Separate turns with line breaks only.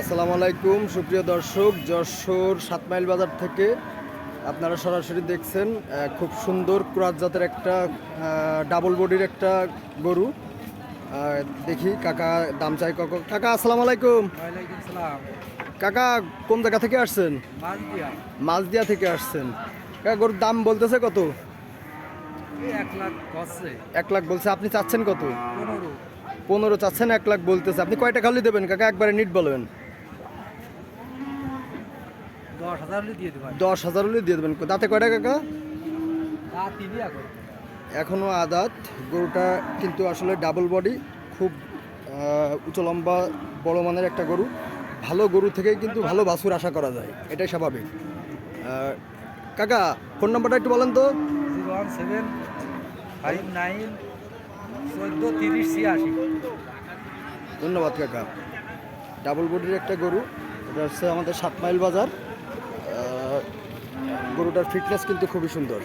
আসসালামু আলাইকুম সুপ্রিয় দর্শক যশোর সাত মাইল বাজার থেকে আপনারা সরাসরি দেখছেন খুব সুন্দর ক্রস জাতের একটা ডাবল বডির একটা গরু। দেখি কাকা দাম চাই কক কাকা আসসালামু আলাইকুম। কাকা কোন জায়গা থেকে আসছেন? মালদিয়া। থেকে আসছেন। কাকা গরুর দাম বলতেছে কত?
এক লাখ
এক লাখ বলছে আপনি চাচ্ছেন কত?
পনেরো।
চাচ্ছেন এক লাখ বলতেছে। আপনি কয়টা খালি দেবেন? কাকা একবারে নিট বলবেন
দশ হাজার হলে দিয়ে দেবেন।
দশ হাজার হলে দিয়ে দেবেন। দাঁতে কয়টা কাকা? এখনও আদাত। গরুটা কিন্তু আসলে ডাবল বডি খুব আহ, উঁচু লম্বা বড় মানের একটা গরু। ভালো গরু থেকেই কিন্তু ভালো বাছুর আশা করা যায়। এটাই স্বাভাবিক। কাকা ফোন নাম্বারটা একটু বলেন তো।
ওয়ান সেভেন ফাইভ নাইন চোদ্দ তিরিশ ছিয়াশি।
ধন্যবাদ কাকা। ডাবল বডির একটা গরু। এটা হচ্ছে আমাদের সাত মাইল বাজার। গরুটার ফিটনেস কিন্তু খুবই সুন্দর।